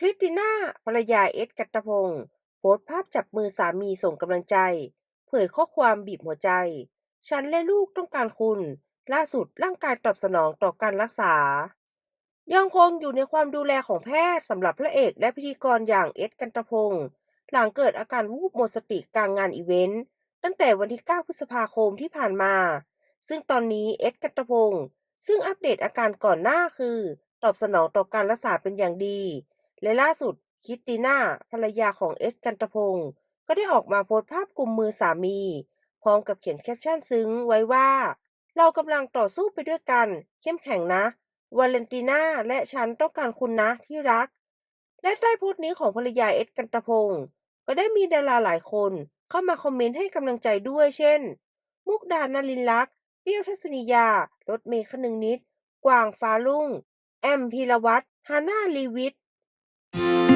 คริสติน่าภรรยาเอ็ดกัตพงศ์โพสต์ภาพจับมือสามีส่งกำลังใจ เผยข้อความบีบหัวใจ ฉันและลูกต้องการคุณ ล่าสุดร่างกายตอบสนองต่อการรักษา ยังคงอยู่ในความดูแลของแพทย์สำหรับพระเอกและพิธีกรอย่างเอ็ดกันตพงศ์หลังเกิดอาการวูบหมดสติกลางงานอีเวนต์ ตั้งแต่วันที่ 9 พฤษภาคมที่ผ่านมา ซึ่งตอนนี้เอ็ดกันตพงศ์ซึ่งอัปเดตอาการก่อนหน้าคือ ตอบสนองต่อการรักษาเป็นอย่างดี และล่าสุดคริสติน่าภรรยาของเอสกันตพงศ์ก็ได้ออกมาโพสต์ภาพกลุ่มมือสามี พร้อมกับเขียนแคปชั่นซึ้งไว้ว่า เรากำลังต่อสู้ไปด้วยกัน เข้มแข็งนะ วาเลนติน่าและฉันต้องการคุณนะที่รัก และใต้โพสต์นี้ของภรรยาเอ็ดกันตพงศ์ก็ได้มีดาราหลายคนเข้ามาคอมเมนต์ให้กำลังใจด้วยเช่น มุกดานารินลักษ์เปี้ยวทัศนียารถเมย์คนึงนิด กวางฟ้าลุ่ง แอมพีรวัตรฮาน่าลีวิท Thank you.